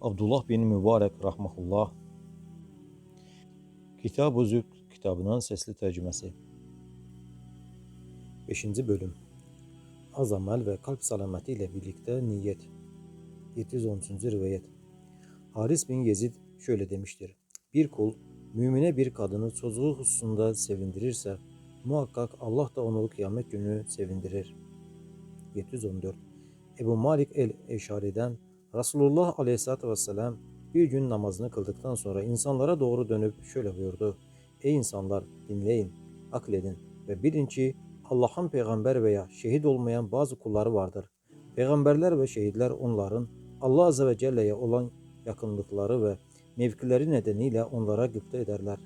Abdullah bin Mübarek rahmetullah Kitab-ı Zühd kitabının sesli tercümesi 5. bölüm Az amel ve kalp salameti ile birlikte niyet 713. rivayet Haris bin Yezid şöyle demiştir. Bir kul mümine bir kadını çocuğu hususunda sevindirirse muhakkak Allah da onu kıyamet günü sevindirir. 714 Ebu Malik el-Eşari'den Resulullah Aleyhisselatü Vesselam bir gün namazını kıldıktan sonra insanlara doğru dönüp şöyle buyurdu. Ey insanlar dinleyin, akledin ve bilin ki Allah'ın peygamber veya şehit olmayan bazı kulları vardır. Peygamberler ve şehitler onların Allah Azze ve Celle'ye olan yakınlıkları ve mevkileri nedeniyle onlara gıpta ederler.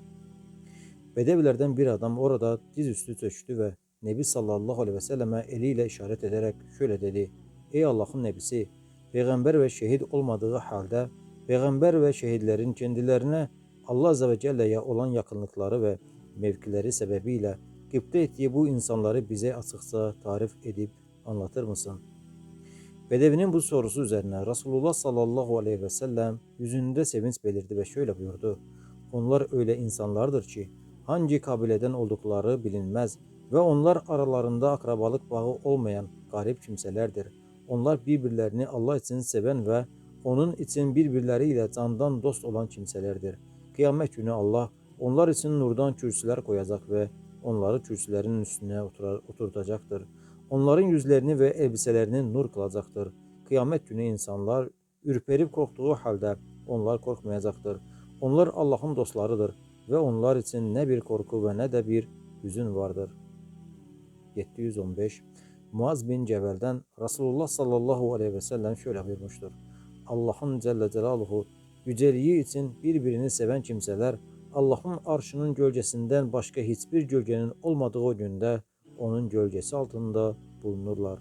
Bedevilerden bir adam orada dizüstü çöktü ve Nebi sallallahu aleyhi ve selleme eliyle işaret ederek şöyle dedi. Ey Allah'ın nebisi, peygamber ve şehit olmadığı halde peygamber ve şehitlerin kendilerine Allah Azze ve Celle'ye olan yakınlıkları ve mevkileri sebebiyle gıpta ettiği bu insanları bize açıkça tarif edip anlatır mısın? Bedevinin bu sorusu üzerine Resulullah sallallahu aleyhi ve sellem yüzünde sevinç belirdi ve şöyle buyurdu. Onlar öyle insanlardır ki hangi kabileden oldukları bilinmez ve onlar aralarında akrabalık bağı olmayan garip kimselerdir. Onlar bir-birlərini Allah üçün sevən və onun üçün bir-birləri ilə candan dost olan kimsələrdir. Qiyamət günü Allah onlar üçün nurdan kürsülər qoyacaq və onları kürsülərin üstünə oturar, oturtacaqdır. Onların yüzlərini və elbisələrini nur qılacaqdır. Qiyamət günü insanlar ürpərib qorxduğu halda onlar qorxmayacaqdır. Onlar Allahın dostlarıdır və onlar üçün nə bir qorxu və nə də bir hüzün vardır. 715 Muaz bin Cebel'den Resulullah sallallahu aleyhi ve sellem şöyle buyurmuştur. Allah'ın Celle Celaluhu yüceliği için birbirini seven kimseler Allah'ın arşının gölgesinden başka hiçbir gölgenin olmadığı günde onun gölgesi altında bulunurlar.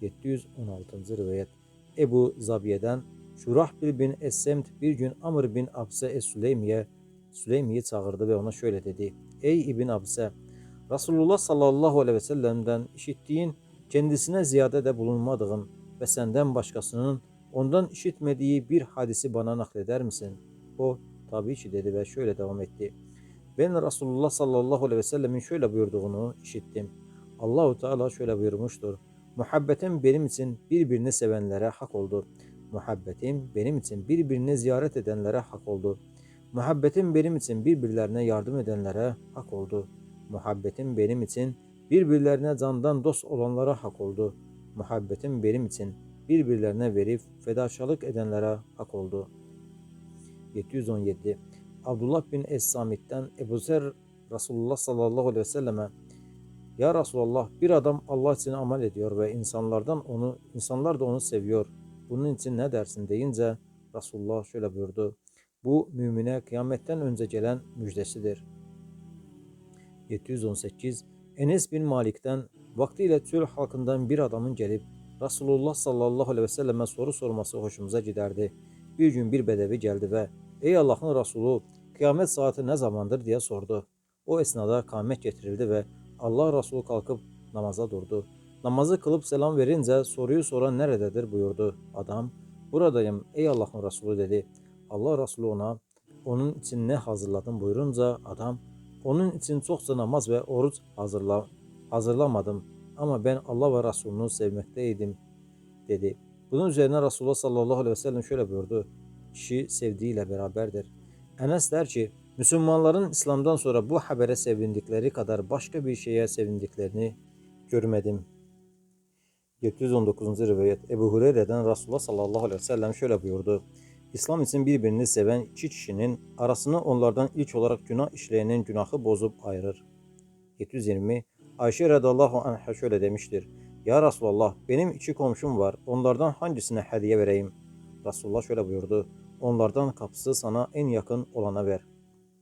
716. rivayet Ebu Zabiye'den Şurahbil bin Essemt bir gün Amr bin Abse Es-Süleymiye Süleymi'yi çağırdı ve ona şöyle dedi. Ey İbn Abse Resulullah sallallahu aleyhi ve sellem'den işittiğin kendisine ziyade de bulunmadığın ve senden başkasının ondan işitmediği bir hadisi bana nakleder misin? O tabii ki dedi ve şöyle devam etti. Ben Resulullah sallallahu aleyhi ve sellemin şöyle buyurduğunu işittim. Allahu Teala şöyle buyurmuştur. Muhabbetim benim için birbirini sevenlere hak oldu. Muhabbetim benim için birbirini ziyaret edenlere hak oldu. Muhabbetim benim için birbirlerine yardım edenlere hak oldu. Muhabbetim benim için birbirlerine candan dost olanlara hak oldu. Muhabbetim benim için birbirlerine verip fedaşalık edenlere hak oldu. 717 Abdullah bin Es-Samit'ten Ebu Zer Resulullah sallallahu aleyhi ve selleme Ya Resulallah bir adam Allah için amel ediyor ve insanlardan onu insanlar da onu seviyor. Bunun için ne dersin deyince Resulullah şöyle buyurdu. Bu mümine kıyametten önce gelen müjdesidir. 718 Enes bin Malik'ten vaktiyle çöl halkından bir adamın gelip Resulullah sallallahu aleyhi ve selleme soru sorması hoşumuza giderdi. Bir gün bir bedevi geldi ve Ey Allah'ın Resulü kıyamet saati ne zamandır diye sordu. O esnada kâmet getirildi ve Allah Resulü kalkıp namaza durdu. Namazı kılıp selam verince soruyu soran nerededir buyurdu. Adam buradayım ey Allah'ın Resulü dedi. Allah Resulü ona onun için ne hazırladın buyurunca adam onun için çokça namaz ve oruç hazırla, hazırlamadım ama ben Allah ve Resulünü sevmekteydim dedi. Bunun üzerine Resulullah sallallahu aleyhi ve sellem şöyle buyurdu. Kişi sevdiğiyle beraberdir. Enes der ki Müslümanların İslam'dan sonra bu habere sevindikleri kadar başka bir şeye sevindiklerini görmedim. 719. rivayet Ebu Hureyre'den Resulullah sallallahu aleyhi ve sellem şöyle buyurdu. İslam için birbirini seven iki kişinin arasını onlardan ilk olarak günah işleyenin günahı bozup ayırır. 720 Ayşe radallahu anh'a şöyle demiştir. Ya Resulallah benim iki komşum var. Onlardan hangisine hediye vereyim? Resulullah şöyle buyurdu. Onlardan kapısı sana en yakın olana ver.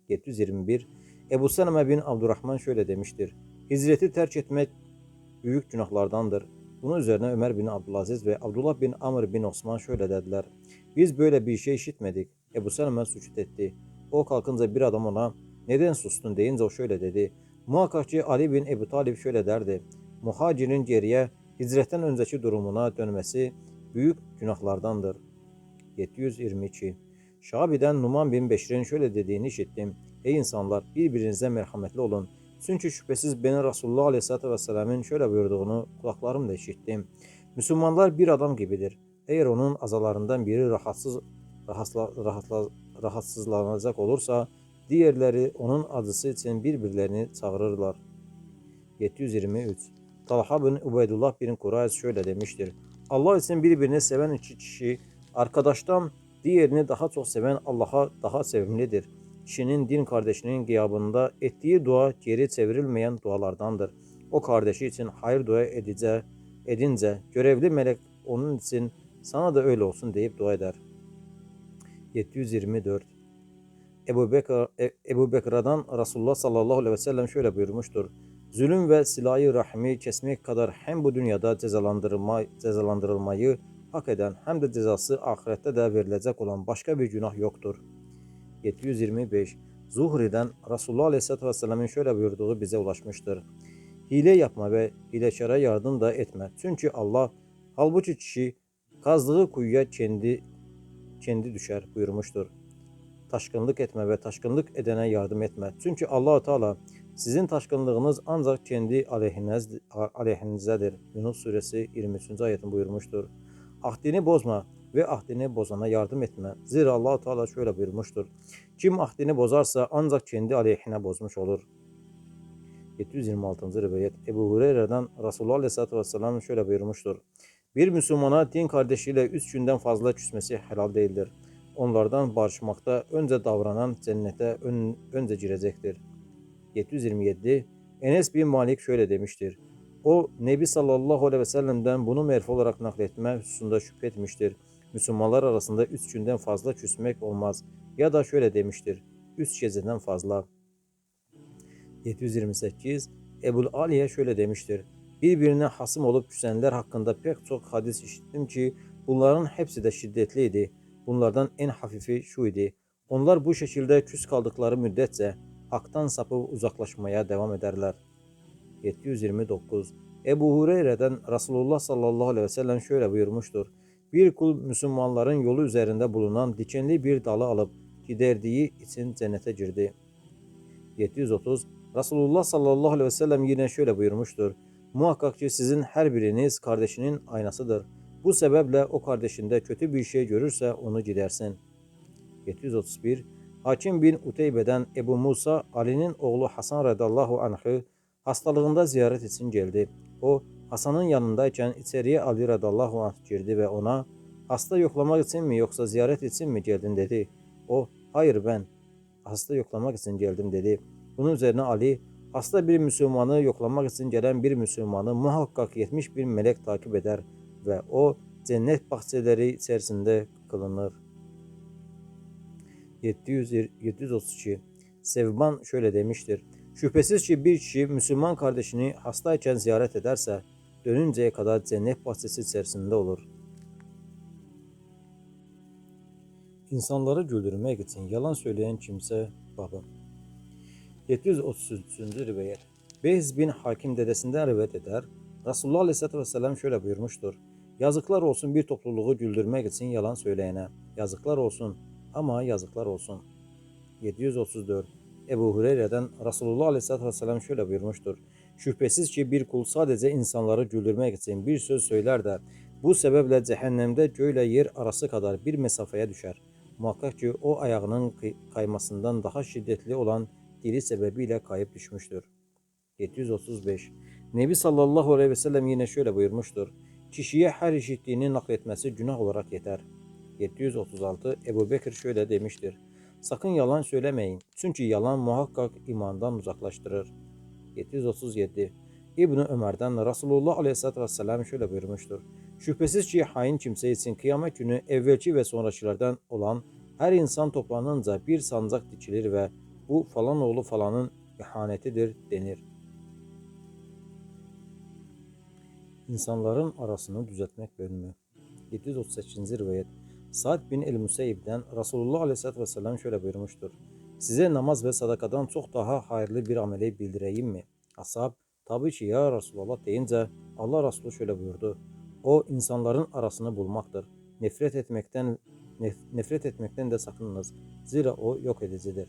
721 Ebu Seleme bin Abdurrahman şöyle demiştir. Hicreti terk etmek büyük günahlardandır. Bunun üzerine Ömer bin Abdülaziz ve Abdullah bin Amr bin Osman şöyle dediler. Biz böyle bir şey işitmedik. Ebu Seleme suçut etti. O kalkınca bir adam ona neden sustun deyince o şöyle dedi. Muhakkak ki Ali bin Ebu Talib şöyle derdi. Muhacirin geriye hicretten önceki durumuna dönmesi büyük günahlardandır. 722 Şabi'den Numan bin Beşir'in şöyle dediğini işittim. Ey insanlar birbirinize merhametli olun. Çünkü şüphesiz beni Resulullah Aleyhisselatü Vesselam'ın şöyle buyurduğunu kulaklarımla işittim. Müslümanlar bir adam gibidir. Eğer onun azalarından biri rahatsız rahatsla, rahatla, rahatsızlanacak olursa diğerleri onun acısı için birbirlerini çağırırlar. 723 Talha bin Ubeydullah bin Kurayz şöyle demiştir. Allah için birbirini seven iki kişi arkadaştan diğerini daha çok seven Allah'a daha sevimlidir. Kişinin din kardeşinin gıyabında ettiği dua geri çevrilmeyen dualardandır. O kardeşi için hayır dua edice, edince görevli melek onun için sana da öyle olsun deyip dua eder. 724 Ebu, Bekir, E- Ebu Bekir'den Resulullah sallallahu aleyhi ve sellem şöyle buyurmuştur. Zulüm ve silahı rahmi kesmek kadar hem bu dünyada cezalandırılma, cezalandırılmayı hak eden hem de cezası ahirette de verilecek olan başka bir günah yoktur. 725 Zuhri'den Resulullah Aleyhisselatü Vesselam'ın şöyle buyurduğu bize ulaşmıştır. Hile yapma ve hileşara yardım da etme. Çünkü Allah halbuki kişi kazdığı kuyuya kendi kendi düşer buyurmuştur. Taşkınlık etme ve taşkınlık edene yardım etme. Çünkü Allahu Teala sizin taşkınlığınız ancak kendi aleyhiniz, aleyhinizedir. Yunus suresi 23. ayetin buyurmuştur. Ahdini bozma ve ahdini bozana yardım etme. Zira Allahu Teala şöyle buyurmuştur. Kim ahdini bozarsa ancak kendi aleyhine bozmuş olur. 726. rivayet Ebu Hureyre'den Resulullah Aleyhisselatü Vesselam şöyle buyurmuştur. Bir Müslümana din kardeşiyle üç günden fazla küsmesi helal değildir. Onlardan barışmakta önce davranan cennete ön, önce girecektir. 727 Enes bin Malik şöyle demiştir. O Nebi sallallahu aleyhi ve sellem'den bunu merfu olarak nakletme hususunda şüphe etmiştir. Müslümanlar arasında üç günden fazla küsmek olmaz. Ya da şöyle demiştir. Üç geceden fazla. 728 Ebul Aliye şöyle demiştir. Birbirine hasım olup küsenler hakkında pek çok hadis işittim ki bunların hepsi de şiddetliydi. Bunlardan en hafifi şu idi. Onlar bu şekilde küs kaldıkları müddetçe haktan sapıp uzaklaşmaya devam ederler. 729 Ebu Hureyre'den Resulullah sallallahu aleyhi ve sellem şöyle buyurmuştur. Bir kul Müslümanların yolu üzerinde bulunan dikenli bir dalı alıp giderdiği için cennete girdi. 730 Resulullah sallallahu aleyhi ve sellem yine şöyle buyurmuştur. Muhakkak ki sizin her biriniz kardeşinin aynasıdır. Bu sebeple o kardeşinde kötü bir şey görürse onu gidersin. 731 Hakim bin Uteybe'den Ebu Musa, Ali'nin oğlu Hasan radallahu anh'ı hastalığında ziyaret için geldi. O, Hasan'ın yanındayken içeriye Ali radallahu anh girdi ve ona, hasta yoklamak için mi yoksa ziyaret için mi geldin dedi. O, hayır ben hasta yoklamak için geldim dedi. Bunun üzerine Ali, hasta bir Müslümanı yoklamak için gelen bir Müslümanı muhakkak 70 bin melek takip eder ve o cennet bahçeleri içerisinde kılınır. 700, 732 Sevban şöyle demiştir. Şüphesiz ki bir kişi Müslüman kardeşini hastayken ziyaret ederse dönünceye kadar cennet bahçesi içerisinde olur. İnsanları güldürmek için yalan söyleyen kimse babı. 733. rivayet Behz bin Hakim dedesinden rivayet eder. Resulullah Aleyhisselatü Vesselam şöyle buyurmuştur. Yazıklar olsun bir topluluğu güldürmek için yalan söyleyene. Yazıklar olsun ama yazıklar olsun. 734 Ebu Hureyre'den Resulullah Aleyhisselatü Vesselam şöyle buyurmuştur. Şüphesiz ki bir kul sadece insanları güldürmek için bir söz söyler de bu sebeple cehennemde göyle yer arası kadar bir mesafeye düşer. Muhakkak ki o ayağının kay- kaymasından daha şiddetli olan dili sebebiyle kayıp düşmüştür. 735 Nebi sallallahu aleyhi ve sellem yine şöyle buyurmuştur. Kişiye her işittiğini nakletmesi günah olarak yeter. 736 Ebu Bekir şöyle demiştir. Sakın yalan söylemeyin. Çünkü yalan muhakkak imandan uzaklaştırır. 737 İbni Ömer'den Resulullah Aleyhisselatü Vesselam şöyle buyurmuştur. Şüphesiz ki hain kimse için kıyamet günü evvelki ve sonrakilerden olan her insan toplanınca bir sancak dikilir ve bu falan oğlu falanın ihanetidir denir. İnsanların arasını düzeltmek bölümü. 738. rivayet Sa'd bin el-Museyyib'den Resulullah Aleyhisselatü Vesselam şöyle buyurmuştur. Size namaz ve sadakadan çok daha hayırlı bir ameli bildireyim mi? Ashab, tabii ki ya Resulullah deyince Allah Resulü şöyle buyurdu. O insanların arasını bulmaktır. Nefret etmekten nef- nefret etmekten de sakınınız. Zira o yok edicidir.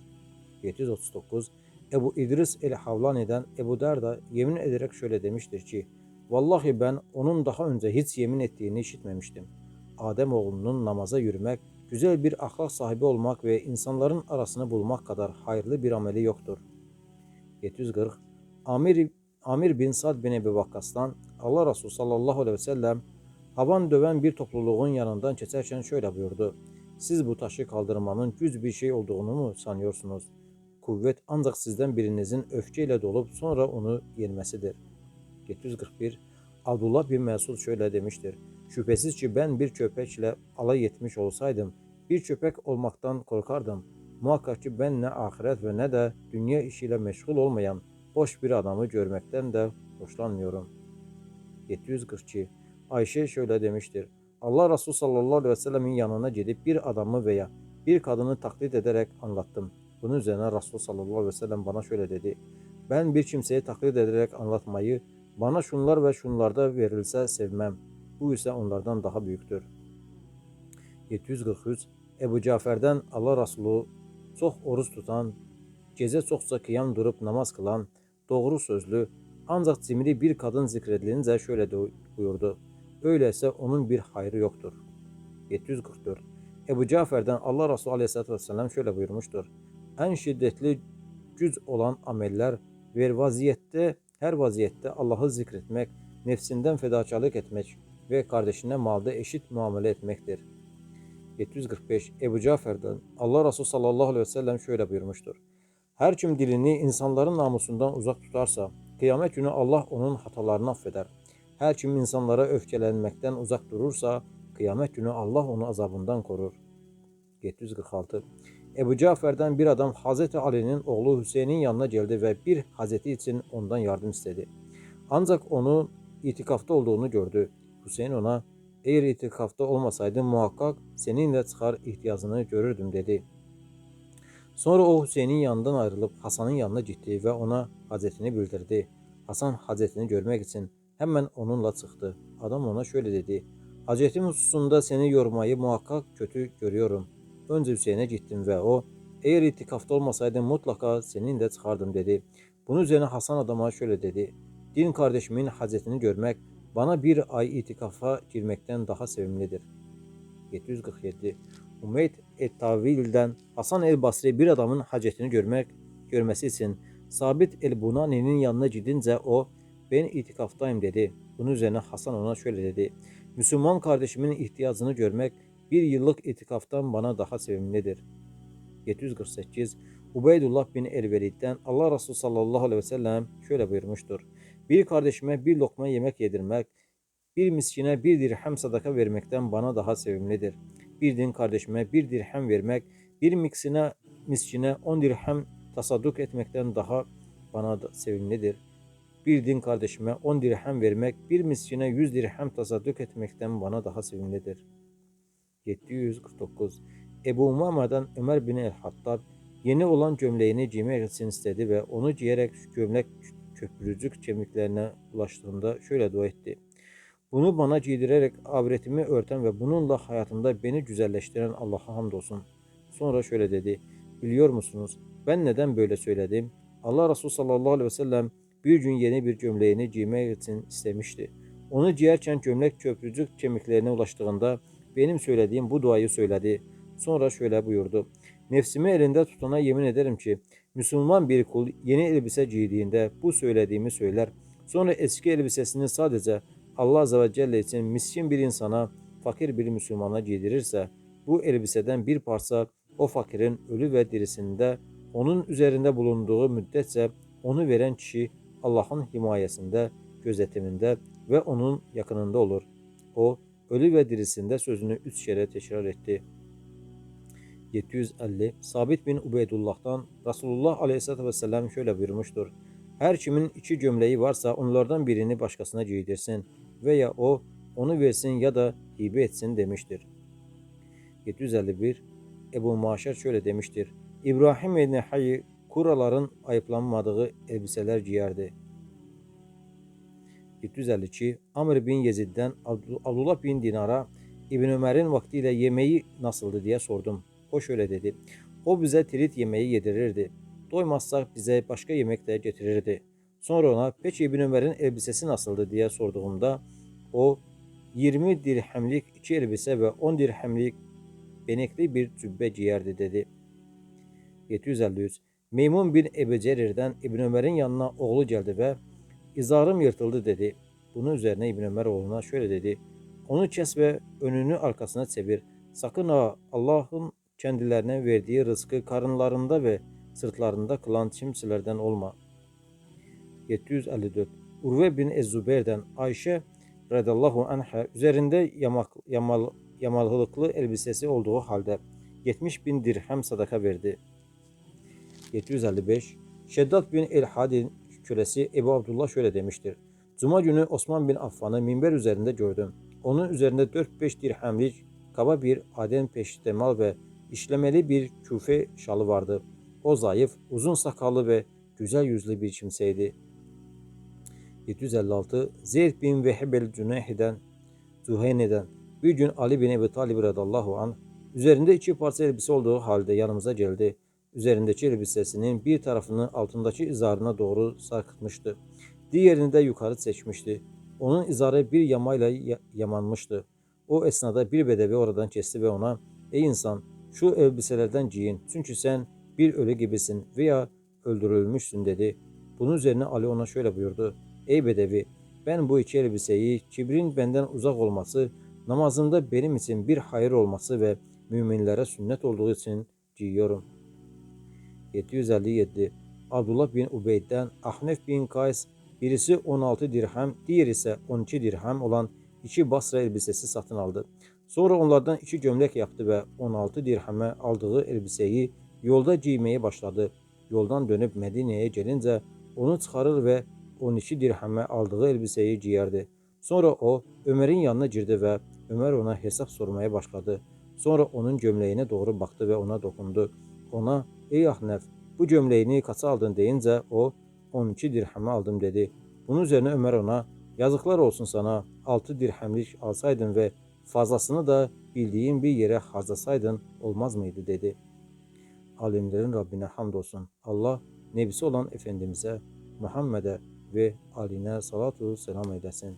739 Ebu İdris el-Havlani'den Ebu Derda yemin ederek şöyle demiştir ki Vallahi ben onun daha önce hiç yemin ettiğini işitmemiştim. Adem oğlunun namaza yürümek, güzel bir ahlak sahibi olmak ve insanların arasını bulmak kadar hayırlı bir ameli yoktur. 740 Amir, Amir bin Sad bin Ebi Vakkas'tan Allah Resulü sallallahu aleyhi ve sellem havan döven bir topluluğun yanından geçerken şöyle buyurdu. Siz bu taşı kaldırmanın güz bir şey olduğunu mu sanıyorsunuz? Kuvvet ancak sizden birinizin öfkeyle dolup sonra onu yenmesidir. 741 Abdullah bin Mesud şöyle demiştir. Şüphesiz ki ben bir köpekle alay etmiş olsaydım, bir köpek olmaktan korkardım. Muhakkak ki ben ne ahiret ve ne de dünya işiyle meşgul olmayan boş bir adamı görmekten de hoşlanmıyorum. 742 Ayşe şöyle demiştir. Allah Resulü sallallahu aleyhi ve sellemin yanına gidip bir adamı veya bir kadını taklit ederek anlattım. Bunun üzerine Resul sallallahu aleyhi ve sellem bana şöyle dedi. Ben bir kimseyi taklit ederek anlatmayı bana şunlar ve şunlarda verilse sevmem. Bu ise onlardan daha büyüktür. 743 Ebu Cafer'den Allah Resulü çok oruç tutan, gece çokça kıyam durup namaz kılan, doğru sözlü, ancak cimri bir kadın zikredilince şöyle buyurdu. Öyleyse onun bir hayrı yoktur. 744 Ebu Cafer'den Allah Resulü Aleyhisselatü Vesselam şöyle buyurmuştur. En şiddetli güç olan ameller ve vaziyette her vaziyette Allah'ı zikretmek, nefsinden fedakarlık etmek ve kardeşine malda eşit muamele etmektir. 745 Ebu Cafer'den Allah Resulü sallallahu aleyhi ve sellem şöyle buyurmuştur. Her kim dilini insanların namusundan uzak tutarsa, kıyamet günü Allah onun hatalarını affeder. Her kim insanlara öfkelenmekten uzak durursa, kıyamet günü Allah onu azabından korur. 746 Ebu Cafer'den bir adam Hazreti Ali'nin oğlu Hüseyin'in yanına geldi ve bir hazreti için ondan yardım istedi. Ancak onu itikafta olduğunu gördü. Hüseyin ona eğer itikafta olmasaydın muhakkak seninle çıkar ihtiyacını görürdüm dedi. Sonra o Hüseyin'in yanından ayrılıp Hasan'ın yanına gitti ve ona hazetini bildirdi. Hasan hazetini görmek için hemen onunla çıktı. Adam ona şöyle dedi. Hacetim hususunda seni yormayı muhakkak kötü görüyorum. Önce Hüseyin'e gittim ve o eğer itikafta olmasaydın mutlaka seninle çıkardım dedi. Bunun üzerine Hasan adama şöyle dedi. Din kardeşimin hazetini görmek bana bir ay itikafa girmekten daha sevimlidir. 747 Umeyd et-Tavil'den Hasan el-Basri bir adamın hacetini görmek görmesi için Sabit el-Bunani'nin yanına gidince o ben itikaftayım dedi. Bunun üzerine Hasan ona şöyle dedi. Müslüman kardeşimin ihtiyacını görmek bir yıllık itikaftan bana daha sevimlidir. 748 Ubeydullah bin el-Velid'den Allah Resulü sallallahu aleyhi ve sellem şöyle buyurmuştur. Bir kardeşime bir lokma yemek yedirmek, bir miskine bir dirhem sadaka vermekten bana daha sevimlidir. Bir din kardeşime bir dirhem vermek, bir miksine, miskine on dirhem tasadduk etmekten daha bana da sevimlidir. Bir din kardeşime on dirhem vermek, bir miskine yüz dirhem tasadduk etmekten bana daha sevimlidir. 749 Ebu Umame'den Ömer bin el-Hattab yeni olan gömleğini giymek için istedi ve onu giyerek gömlek köprücük kemiklerine ulaştığında şöyle dua etti. Bunu bana giydirerek avretimi örten ve bununla hayatımda beni güzelleştiren Allah'a hamdolsun. Sonra şöyle dedi. Biliyor musunuz ben neden böyle söyledim? Allah Resulü sallallahu aleyhi ve sellem bir gün yeni bir gömleğini giymek için istemişti. Onu giyerken gömlek köprücük kemiklerine ulaştığında benim söylediğim bu duayı söyledi. Sonra şöyle buyurdu. Nefsimi elinde tutana yemin ederim ki Müslüman bir kul yeni elbise giydiğinde bu söylediğimi söyler. Sonra eski elbisesini sadece Allah Azze ve Celle için miskin bir insana, fakir bir Müslümana giydirirse bu elbiseden bir parça o fakirin ölü ve dirisinde onun üzerinde bulunduğu müddetçe onu veren kişi Allah'ın himayesinde, gözetiminde ve onun yakınında olur. O ölü ve dirisinde sözünü üç kere tekrar etti. 750 Sabit bin Ubeydullah'tan Resulullah Aleyhisselatü Vesselam şöyle buyurmuştur. Her kimin iki gömleği varsa onlardan birini başkasına giydirsin veya o onu versin ya da hibe etsin demiştir. 751 Ebu Maşer şöyle demiştir. İbrahim ibn Hayy kuraların ayıplanmadığı elbiseler giyerdi. 752 Amr bin Yezid'den Abdullah bin Dinar'a İbn Ömer'in vaktiyle yemeği nasıldı diye sordum. O şöyle dedi. O bize tirit yemeği yedirirdi. Doymazsak bize başka yemek de getirirdi. Sonra ona peki İbn Ömer'in elbisesi nasıldı diye sorduğumda o 20 dirhemlik iki elbise ve 10 dirhemlik benekli bir cübbe giyerdi dedi. 753 Meymun bin Ebu Cerir'den İbn Ömer'in yanına oğlu geldi ve izarım yırtıldı dedi. Bunun üzerine İbn Ömer oğluna şöyle dedi. Onu kes ve önünü arkasına çevir. Sakın ha Allah'ın kendilerine verdiği rızkı karınlarında ve sırtlarında kılan kimselerden olma. 754 Urve bin Ez-Zübeyir'den Ayşe radallahu anha üzerinde yamak, yamal, yamalılıklı elbisesi olduğu halde 70 bin dirhem sadaka verdi. 755 Şeddat bin El-Hadin kölesi Ebu Abdullah şöyle demiştir. Cuma günü Osman bin Affan'ı minber üzerinde gördüm. Onun üzerinde 4-5 dirhemlik kaba bir aden peştemal ve işlemeli bir küfe şalı vardı. O zayıf, uzun sakallı ve güzel yüzlü bir kimseydi. 756 Zeyd bin Veheb el-Cüneyh'den Zuheyne'den bir gün Ali bin Ebi Talib radallahu an üzerinde iki parça elbise olduğu halde yanımıza geldi. Üzerindeki elbisesinin bir tarafını altındaki izarına doğru sarkıtmıştı. Diğerini de yukarı seçmişti. Onun izarı bir yamayla ya- yamanmıştı. O esnada bir bedevi oradan kesti ve ona ''Ey insan şu elbiselerden giyin çünkü sen bir ölü gibisin veya öldürülmüşsün.'' dedi. Bunun üzerine Ali ona şöyle buyurdu. ''Ey bedevi ben bu iki elbiseyi kibrin benden uzak olması, namazımda benim için bir hayır olması ve müminlere sünnet olduğu için giyiyorum.'' 757 Abdullah bin Ubeyddən Ahnef bin Qays birisi 16 dirhəm, digər isə 12 dirhəm olan iki Basra elbisəsi satın aldı. Sonra onlardan iki gömlək yapdı və 16 dirhəmə aldığı elbisəyi yolda geyməyə başladı. Yoldan dönüb Mədinəyə gelincə onu çıxarır və 12 dirhəmə aldığı elbisəyi geyərdi. Sonra o Ömərin yanına girdi və Ömər ona hesab sormaya başladı. Sonra onun gömləyinə doğru baxdı və ona toxundu. Ona ey Ahnef bu gömleğini kaça aldın deyince o 12 dirheme aldım dedi. Bunun üzerine Ömer ona yazıklar olsun sana 6 dirhemlik alsaydın ve fazlasını da bildiğin bir yere harcasaydın olmaz mıydı dedi. Alimlerin Rabbine hamdolsun. Allah nebisi olan Efendimiz'e, Muhammed'e ve aline salatu selam eylesin.